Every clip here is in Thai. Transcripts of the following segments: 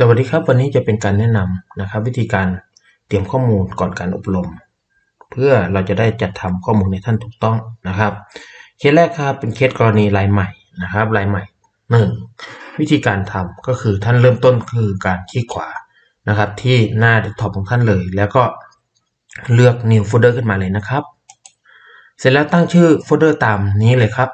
สวัสดีครับ วันนี้จะเป็นการแนะนำนะครับ วิธีการเตรียมข้อมูลก่อนการอบรม เพื่อเราจะได้จัดทำข้อมูลในท่านถูกต้องนะครับ เคสแรกครับเป็นเคสกรณีรายใหม่นะครับรายใหม่หนึ่งวิธีการทำก็คือท่านเริ่มต้นคือการคลิกขวานะครับ ที่หน้าเดสก์ท็อปของท่านเลย แล้วก็เลือก new folder ขึ้นมาเลยนะครับ เสร็จแล้วตั้งชื่อโฟลเดอร์ตามนี้เลยครับ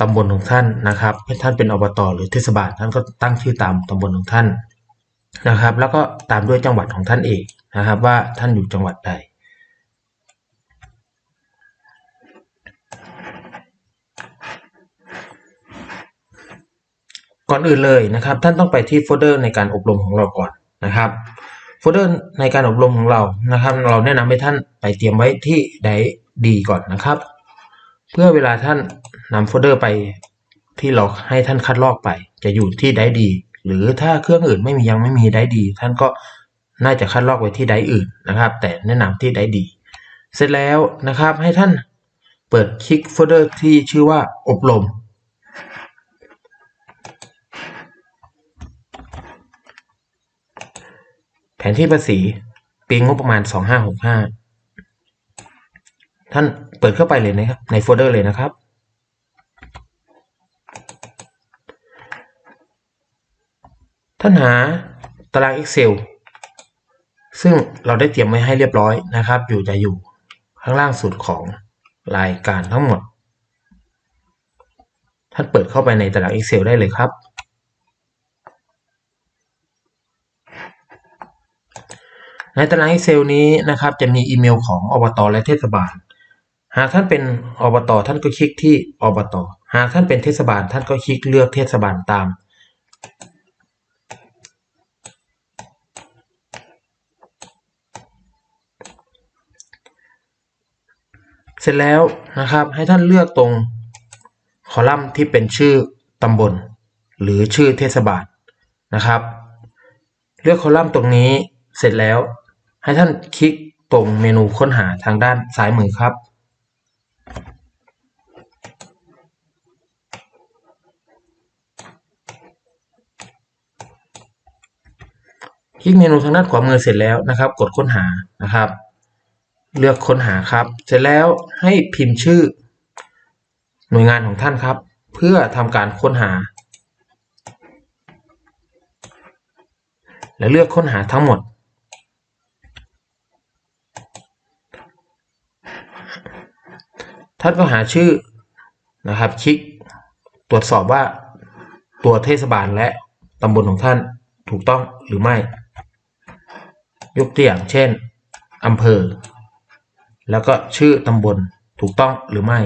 ตำบลของท่านนะครับให้ท่านเป็นอบตหรือเทศบาลท่านก็ตั้งชื่อตามตำบลของท่านนะครับ แล้วก็ตามด้วยจังหวัดของท่านเองนะครับ ว่าท่านอยู่จังหวัดใดก่อนอื่นเลยนะครับ ท่านต้องไปที่โฟลเดอร์ในการอบรมของเราก่อนนะครับโฟลเดอร์ในการอบรมของเรานะครับ เราแนะนำให้ท่านไปเตรียมไว้ที่ไดดีก่อนนะครับ เพื่อเวลาท่านนำโฟลเดอร์ไปที่เราให้ท่านคัดลอกไป จะอยู่ที่ไดดี หรือถ้าเครื่องอื่นไม่มียังไม่มีไดดี ท่านก็น่าจะคัดลอกไว้ที่ไดอื่นนะครับ แต่แนะนำที่ไดดี เสร็จแล้วนะครับให้ท่านเปิดคลิกโฟลเดอร์ที่ชื่อว่าอบรมแผนที่ภาษีปีงบประมาณ 2565 ท่าน เปิดเข้าไปเลยนะครับ ในโฟลเดอร์เลยนะครับ ท่านหาตาราง Excel ซึ่งเราได้เตรียมไว้ให้เรียบร้อยนะครับ อยู่จะอยู่ข้างล่างสุดของรายการทั้งหมด ท่านเปิดเข้าไปในตาราง Excel ได้เลยครับในตาราง Excel นี้นะครับ จะมีอีเมลของอบตและเทศบาล หากท่านเป็นอบตท่านก็คลิกที่อบตหากท่านเป็นเทศบาลท่านก็คลิกเลือกเทศบาลตาม เสร็จแล้วนะครับให้ท่านเลือกตรงคอลัมน์ที่เป็นชื่อตำบล หรือชื่อเทศบาลนะครับ เลือกคอลัมน์ตรงนี้เสร็จแล้ว ให้ท่านคลิกตรงเมนูค้นหาทางด้านซ้ายมือครับ คลิกเมนูทางด้านขวามือเสร็จแล้วนะครับ กดค้นหานะครับ เลือกค้นหาครับ เสร็จแล้วให้พิมพ์ชื่อ หน่วยงานของท่านครับ เพื่อทำการค้นหา และเลือกค้นหาทั้งหมด ท่านก็หาชื่อนะครับคลิกตรวจสอบว่าตัวเทศบาลและตำบลของท่านถูกต้องหรือไม่ ยกตัวอย่างเช่นอำเภอ แล้วก็ชื่อตำบลถูกต้องหรือไม่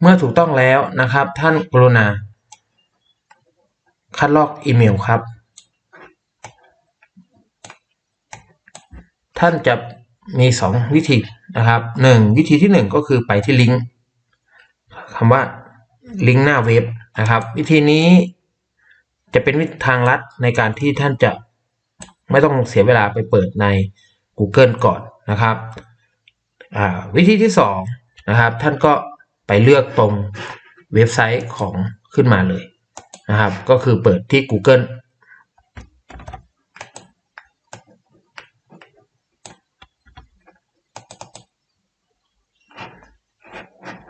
เมื่อถูกต้องแล้วนะครับ ท่านกรุณา คัดลอกอีเมลครับ ท่านจะมี 2 วิธีนะครับ 1 วิธีที่ 1 ก็คือไปที่ลิงก์คำว่าลิงก์หน้าเว็บนะครับ วิธีนี้จะเป็นวิธีทางลัดในการที่ท่านจะ ไม่ต้องเสียเวลาไปเปิดใน Google ก่อนนะครับ วิธีที่2นะครับท่านก็ไปเลือกตรงเว็บไซต์ของขึ้นมาเลยนะครับ ก็คือเปิดที่ Google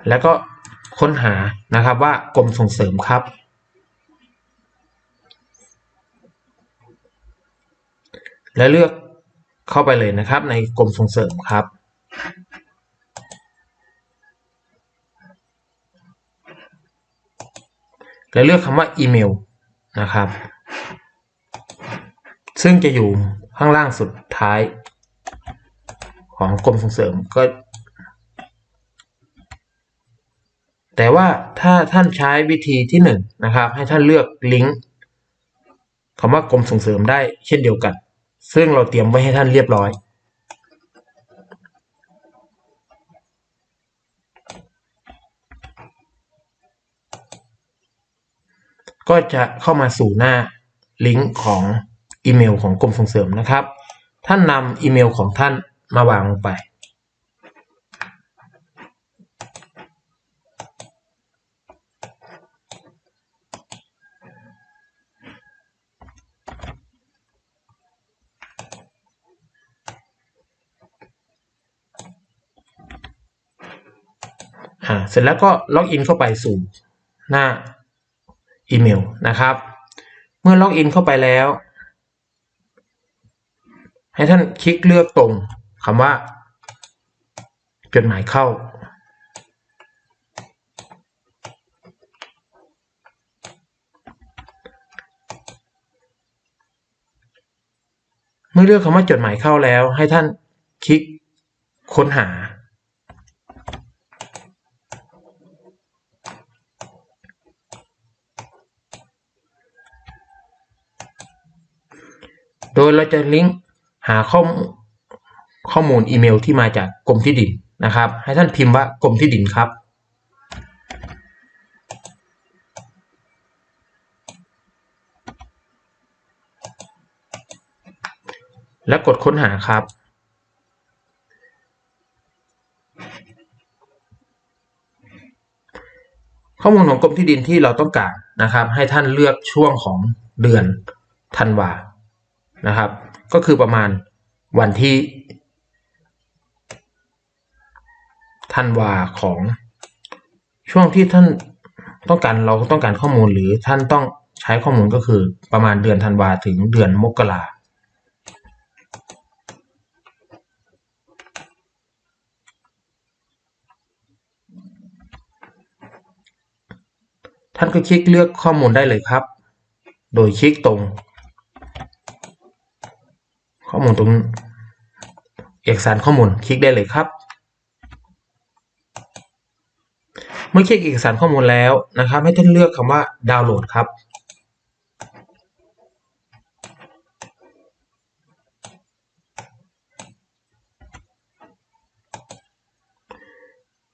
แล้วก็ค้นหานะครับว่ากรมส่งเสริมครับ และเลือกเข้าไปเลยนะครับ ในกรมส่งเสริมครับ และเลือกคำว่าอีเมลนะครับ ซึ่งจะอยู่ข้างล่างสุดท้ายของกรมส่งเสริมก็ แต่ว่าถ้าท่านใช้วิธีที่1นนะครับ ให้ท่านเลือกลิงก์คำว่ากรมส่งเสริมได้เช่นเดียวกัน ซึ่งเราเตรียมไว้ให้ท่านเรียบร้อยก็จะเข้ามาสู่หน้าลิงก์ของอีเมลของกรมส่งเสริมนะครับ ท่านนำอีเมลของท่านมาวางลงไป อ่าเสร็จแล้วก็ล็อกอินเข้าไปสู่หน้าอีเมลนะครับ เมื่อล็อกอินเข้าไปแล้ว ให้ท่านคลิกเลือกตรงคำว่า จดหมายเข้า เมื่อเลือกคำว่าจดหมายเข้าแล้ว ให้ท่านคลิกค้นหา โดยเราจะลิงก์หาข้อมข้อมูลอีเมลที่มาจากกรมที่ดินนะครับ ให้ท่านพิมพ์ว่ากรมที่ดินครับ แล้วกดค้นหาครับ ข้อมูลของกรมที่ดินที่เราต้องการนะครับ ให้ท่านเลือกช่วงของเดือนธันวา นะครับ ก็คือประมาณวันที่ธันวาของช่วงที่ท่านต้องการเราต้องการข้อมูลหรือท่านต้องใช้ข้อมูลก็คือประมาณเดือนธันวาถึงเดือนมกราท่านก็คลิกเลือกข้อมูลได้เลยครับ โดยคลิกตรง อมูลตรงเอกสารข้อมูลคลิกได้เลยครับ เมื่อคลิกเอกสารข้อมูลแล้วนะครับ ให้ท่านเลือกคำว่าดาวน์โหลดครับ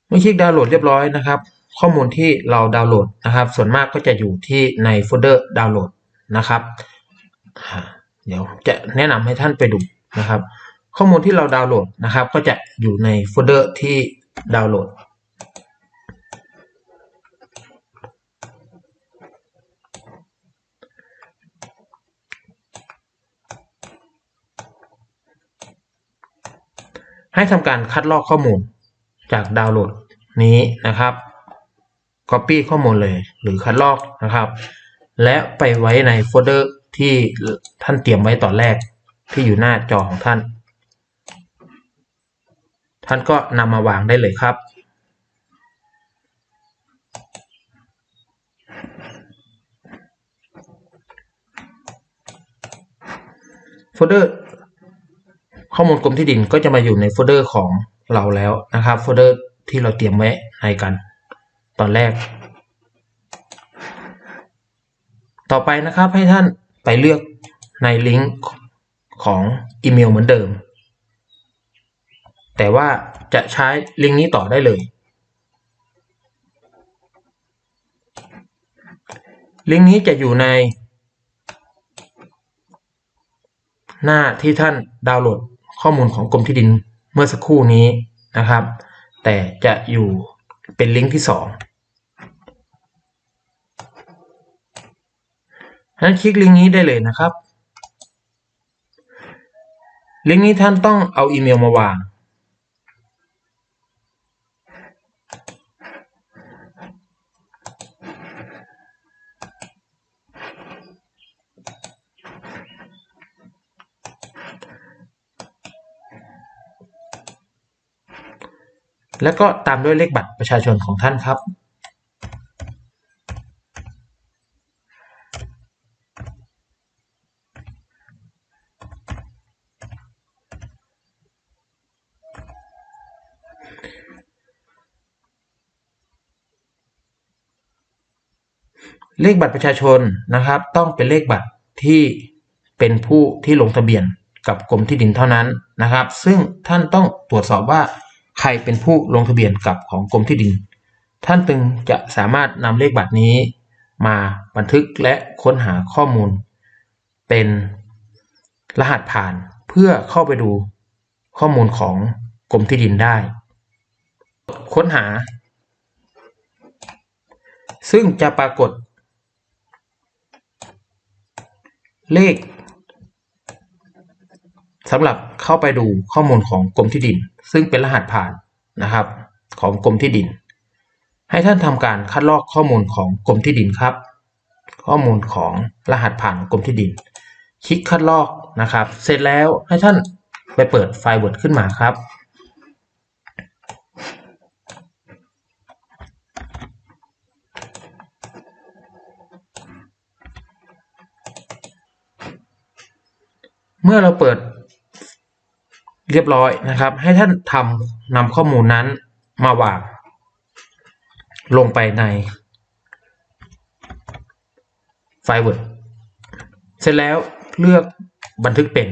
เมื่อคลิกดาวน์โหลดเรียบร้อยนะครับ ข้อมูลที่เราดาวน์โหลดนะครับ ส่วนมากก็จะอยู่ที่ในโฟลเดอร์ดาวน์โหลดนะครับ เดี๋ยวจะแนะนำให้ท่านไปดูนะครับ ข้อมูลที่เราดาวน์โหลดนะครับ ก็จะอยู่ในโฟลเดอร์ที่ดาวน์โหลดให้ทำการคัดลอกข้อมูลจากดาวน์โหลดนี้นะครับ Copy ข้อมูลเลยหรือคัดลอกนะครับ และไปไว้ในโฟลเดอร์ ที่ท่านเตรียมไว้ตอนแรกที่อยู่หน้าจอของท่าน ท่านก็นำมาวางได้เลยครับ โฟลเดอร์ข้อมูลกรมที่ดินก็จะมาอยู่ในโฟลเดอร์ของเราแล้วนะครับ โฟลเดอร์ที่เราเตรียมไว้ให้กัน ตอนแรก ต่อไปนะครับให้ท่าน ไปเลือกในลิงก์ของอีเมลเหมือนเดิม แต่ว่าจะใช้ลิงก์นี้ต่อได้เลย ลิงก์นี้จะอยู่ใน หน้าที่ท่านดาวน์โหลดข้อมูลของกรมที่ดินเมื่อสักครู่นี้นะครับ แต่จะอยู่เป็นลิงก์ที่ 2 นั้นคลิกลิงก์นี้ได้เลยนะครับ ลิงก์นี้ท่านต้องเอาอีเมลมาวาง แล้วก็ตามด้วยเลขบัตรประชาชนของท่านครับ เลขบัตรประชาชนนะครับ ต้องเป็นเลขบัตรที่เป็นผู้ที่ลงทะเบียนกับกรมที่ดินเท่านั้นนะครับ ซึ่งท่านต้องตรวจสอบว่าใครเป็นผู้ลงทะเบียนกับของกรมที่ดิน ท่านจึงจะสามารถนำเลขบัตรนี้ มาบันทึกและค้นหาข้อมูล เป็นรหัสผ่านเพื่อเข้าไปดูข้อมูลของกรมที่ดินได้ ค้นหา ซึ่งจะปรากฏ เลขสำหรับเข้าไปดูข้อมูลของกรมที่ดิน ซึ่งเป็นรหัสผ่านนะครับ ของกรมที่ดิน ให้ท่านทำการคัดลอกข้อมูลของกรมที่ดินครับ ข้อมูลของรหัสผ่านกรมที่ดิน คลิกคัดลอกนะครับ เสร็จแล้วให้ท่านไปเปิดไฟล์ Word ขึ้นมาครับ เมื่อเราเปิดเรียบร้อยนะครับ ให้ท่านทำนำข้อมูลนั้นมาวาง ลงไปในไฟล์ Word เสร็จแล้วเลือกบันทึกเป็น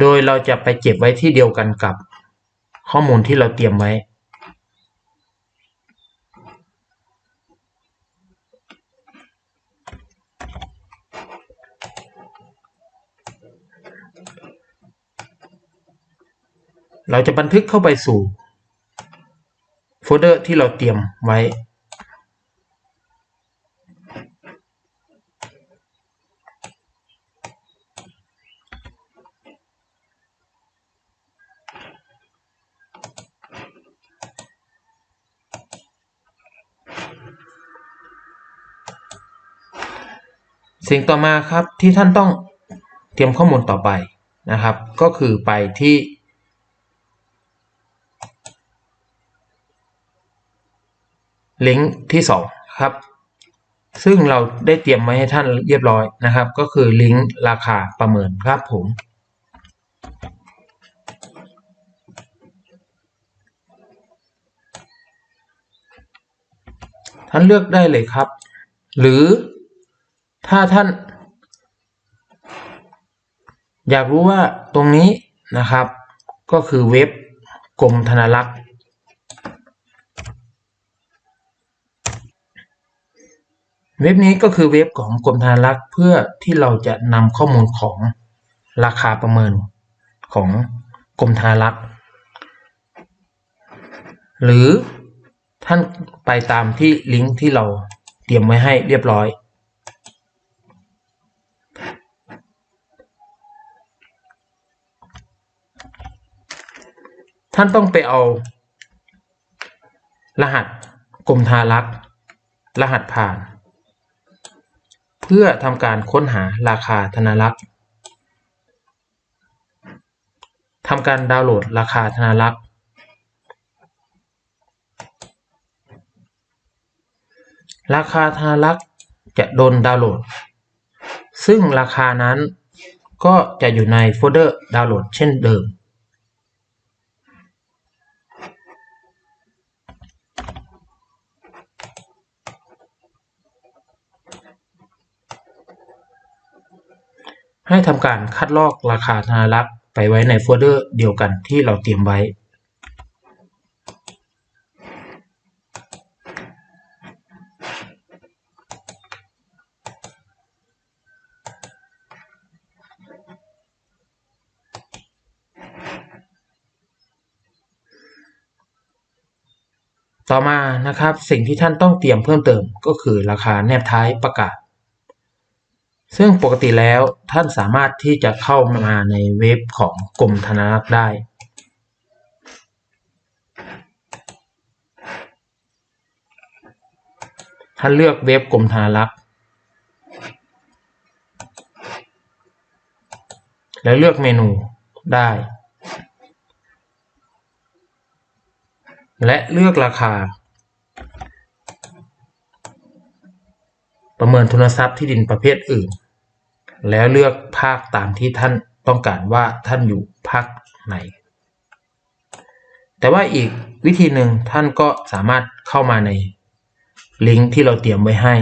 โดยเราจะไปเก็บไว้ที่เดียวกันกับข้อมูลที่เราเตรียมไว้ เราจะบันทึกเข้าไปสู่โฟลเดอร์ที่เราเตรียมไว้ สิ่งต่อมาครับที่ท่านต้องเตรียมข้อมูลต่อไปนะครับ ก็คือไปที่ ลิงก์ที่2ครับ ซึ่งเราได้เตรียมไว้ให้ท่านเรียบร้อยนะครับ ก็คือลิงก์ราคาประเมินครับผม ท่านเลือกได้เลยครับ หรือถ้าท่าน อยากรู้ว่าตรงนี้นะครับ ก็คือเว็บกรมธนารักษ์ เว็บนี้ก็คือเว็บของกรมธนารักษ์เพื่อที่เราจะนำข้อมูลของราคาประเมินของกรมธนารักษ์หรือท่านไปตามที่ลิงก์ที่เราเตรียมไว้ให้เรียบร้อย ท่านต้องไปเอา รหัสกรมธนารักษ์รหัสผ่าน พื่อทำการค้นหาราคาธนารักษ์ทำการดาวน์โหลดราคาธนารักษ์ราคาธนารักษ์จะโดนดาวน์โหลด ซึ่งราคานั้นก็จะอยู่ในโฟลเดอร์ดาวน์โหลดเช่นเดิม ให้ทำการคัดลอกราคาธนารักษ์ไปไว้ในโฟลเดอร์เดียวกันที่เราเตรียมไว้ ต่อมานะครับสิ่งที่ท่านต้องเตรียมเพิ่มเติมก็คือราคาแนบท้ายประกาศ ซึ่งปกติแล้วท่านสามารถที่จะเข้ามาในเว็บของกรมธนารักษ์ได้ ท่านเลือกเว็บกรมธนารักษ์แล้วเลือกเมนูได้ และเลือกราคา ประเมินทุนทรัพย์ที่ดินประเภทอื่น แล้วเลือกภาคตามที่ท่านต้องการว่าท่านอยู่ภาคไหน แต่ว่าอีกวิธีหนึ่งท่านก็สามารถเข้ามาในลิงก์ที่เราเตรียมไว้ให้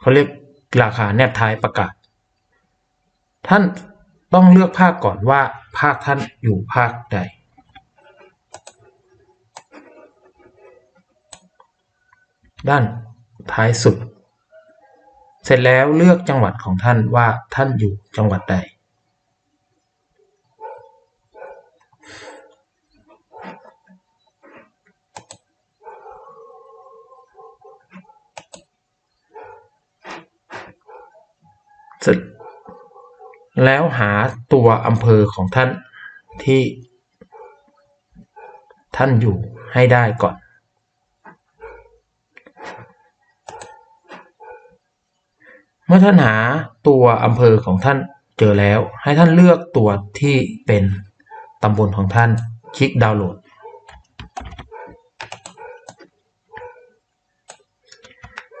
เขาเรียกราคาแนบท้ายประกาศ ท่านต้องเลือกภาคก่อนว่าภาคท่านอยู่ภาคใด ด้านท้ายสุด เสร็จแล้วเลือกจังหวัดของท่านว่าท่านอยู่จังหวัดใด เสร็จแล้วหาตัวอำเภอของท่านที่ท่านอยู่ให้ได้ก่อน เมื่อท่านหาตัวอำเภอของท่านเจอแล้ว ให้ท่านเลือกตัวที่เป็นตำบลของท่านคลิกดาวน์โหลด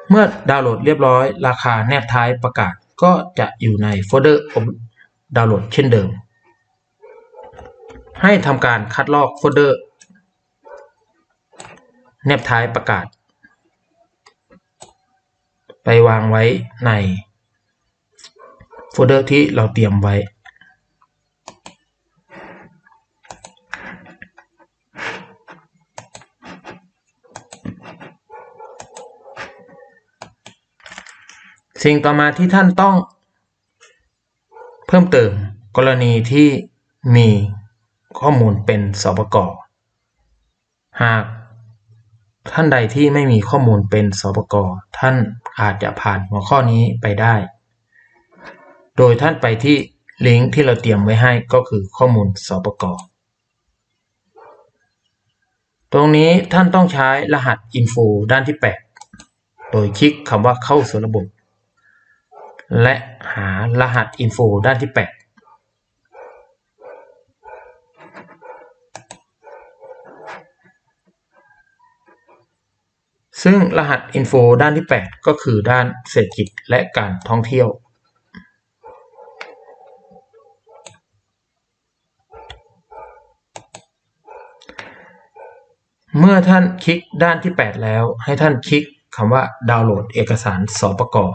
เมื่อดาวน์โหลดเรียบร้อย ราคาแนบท้ายประกาศก็จะอยู่ในโฟลเดอร์ดาวน์โหลดเช่นเดิม ให้ทำการคัดลอกโฟลเดอร์แนบท้ายประกาศ ไปวางไว้ในโฟลเดอร์ที่เราเตรียมไว้ สิ่งต่อมาที่ท่านต้อง เพิ่มเติมกรณีที่มีข้อมูลเป็นสปกหากท่านใดที่ไม่มีข้อมูลเป็นสปกท่าน อาจจะผ่านหัวข้อนี้ไปได้ โดยท่านไปที่ลิงก์ที่เราเตรียมไว้ให้ก็คือข้อมูลสปกตรงนี้ท่านต้องใช้รหัส info ด้านที่ 8 โดยคลิกคำว่าเข้าสู่ระบบ และหารหัส info ด้านที่ 8 ซึ่งรหัส info ด้านที่ 8 ก็คือด้านเศรษฐกิจและการท่องเที่ยว เมื่อท่านคลิกด้านที่ 8 แล้วให้ท่านคลิกคำว่าดาวน์โหลดเอกสารสปกอบ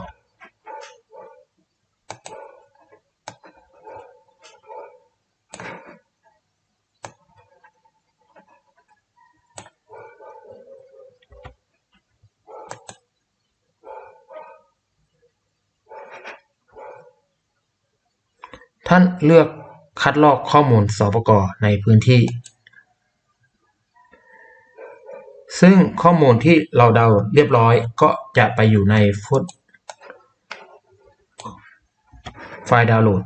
านเลือกคัดลอกข้อมูลสปกในพื้นที่ ซึ่งข้อมูลที่เราดาวน์เรียบร้อยก็จะไปอยู่ในฟุตไฟล์ดาวน์โหลด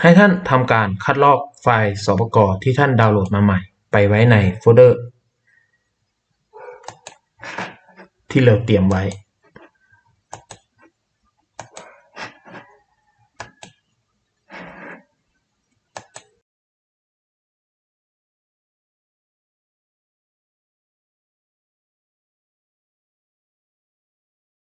ให้ท่านทำการคัดลอกไฟล์สปกที่ท่านดาวน์โหลดมาใหม่ ไปไว้ในโฟลเดอร์ ที่เราเตรียมไว้